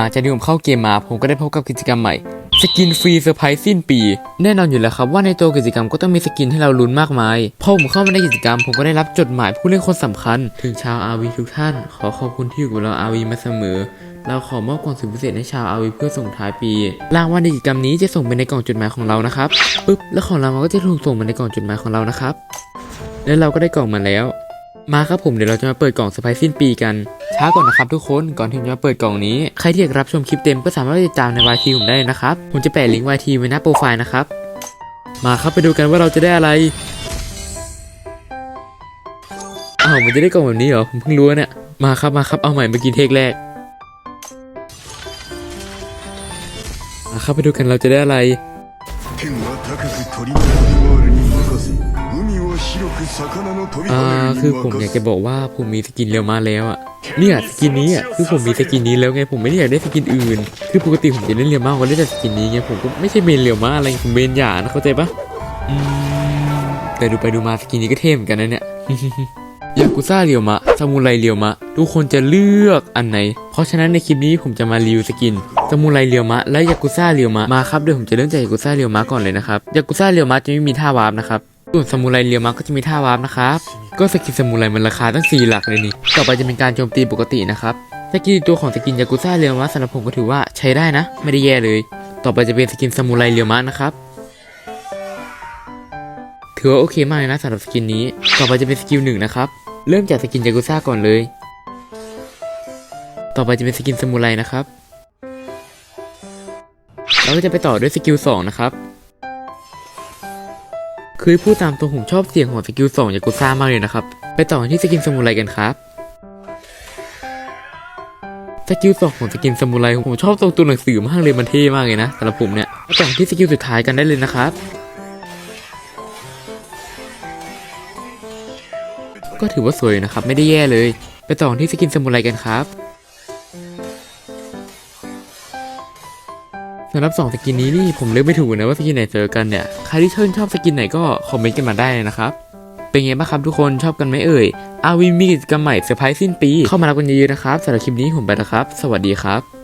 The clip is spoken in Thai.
หลังจากที่ผมเข้าเกมมา ผมก็ได้พบกับกิจกรรมใหม่ สกินฟรีเซอร์ไพรส์สิ้นปี แน่นอนอยู่แล้วครับว่าในตัวกิจกรรมก็ต้องมีสกินให้เราลุ้นมากมาย พอผมเข้ามาในกิจกรรม ผมก็ได้รับจดหมายผู้เล่นคนสำคัญ ถึงชาวอาวีทุกท่าน ขอขอบคุณที่อยู่กับเราอาวีมาเสมอ เราขอมอบกล่องสุดพิเศษให้ชาวอาวีเพื่อส่งท้ายปี รางวัลในกิจกรรมนี้จะส่งไปในกล่องจดหมายของเรานะครับปึ๊บแล้วของรางวัลก็จะถูกส่งมาในกล่องจดหมายของเรานะครับ แล้วเราก็ได้กล่องมาแล้ว มาครับผมเดี๋ยวเราจะมาเปิดกล่องเซอร์ไพรส์สิ้นปีกัน ช้าก่อนนะครับทุกคนก่อนที่จะมาเปิดกล่องนี้ ใครที่อยากรับชมคลิปเต็มก็สามารถติดตามในวายทีผมได้นะครับ ผมจะแปะลิงก์วายทีไว้หน้าโปรไฟล์นะครับ มาครับไปดูกันว่าเราจะได้อะไรอ้าวมันจะได้กล่องแบบนี้เหรอผมเพิ่งรู้เนี่ยมาครับมาครับเอาใหม่เมื่อกี้เทคแรกมาครับไปดูกันเราจะได้อะไร อ่อคือผมอยากจะบอกว่าผมมีสกินเรียวมาแล้วอะเนี่ยสกินนี้อะคือผมมีสกินนี้แล้วไงผมไม่ได้อยากได้สกินอื่น คือปกติผมจะเล่นเรียวมากก็เล่นแต่สกินนี้ไงผมก็ไม่ใช่เมนเรียวมาอะไรผมเมนหยานะเข้าใจปะอืมแต่ดูไปดูมาสกินนี้ก็เท่มืกันนะเนี่ยยากุซ่าเรียวมะซามูไรเรียวมะ ทุกคนจะเลือกอันไหน เพราะฉะนั้นในคลิปนี้ผมจะมารีวิวสกินซามูไรเรียวมะและยากุซ่าเรียวมะมาครับเดี๋ยวผมจะเริ่มจากยากุซ่าเรียวมะก่อนเลยนะครับยากุซ่าเรียวมะจะไม่มีท่าวาร์ปนะครับ ส่วนซามูไรเรียวมะก็จะมีท่าวาร์ปนะครับ ก็สกินซามูไรมันราคาตั้ง 4 หลักเลยนี่ ต่อไปจะเป็นการโจมตีปกตินะครับ สกินตัวของสกินยากุซ่าเรียวมะสำหรับผมก็ถือว่าใช้ได้นะ ไม่ได้แย่เลย ต่อไปจะเป็นสกินซามูไรเรียวมะนะครับ ถือว่าโอเคมากเลยนะสำหรับสกินนี้ ต่อไปจะเป็นสกิลหนึ่งนะครับ เริ่มจากสกินยากุซ่าก่อนเลย ต่อไปจะเป็นสกินซามูไรนะครับ เราก็จะไปต่อด้วยสกิลสองนะครับ คือพูดตามตรงผมชอบเสียงของสกิลสองยากุซ่ามากเลยนะครับ ไปต่อกันที่สกินซามูไรกันครับสกิลสองของสกินซามูไรผมชอบตรงตัวหนังสือมากเลยมันเท่มากเลยนะสำหรับผมเนี่ยไปต่อกันที่สกิลสุดท้ายกันได้เลยนะครับก็ถือว่าสวยนะครับไม่ได้แย่เลย ไปต่อที่สกินซามูไรกันครับ สำหรับสองสกินนี้นี่ผมเลือกไม่ถูกนะว่าสกินไหนเจอกันเนี่ยใครที่ชื่นชอบสกินไหนก็คอมเมนต์กันมาได้เลยนะครับเป็นไงบ้างครับทุกคนชอบกันไหมเอ่ยอาวีมีกิจกรรมใหม่เซอร์ไพรส์สิ้นปี เข้ามารับกันเยอะๆนะครับสำหรับคลิปนี้ผมไปแล้วครับ สวัสดีครับ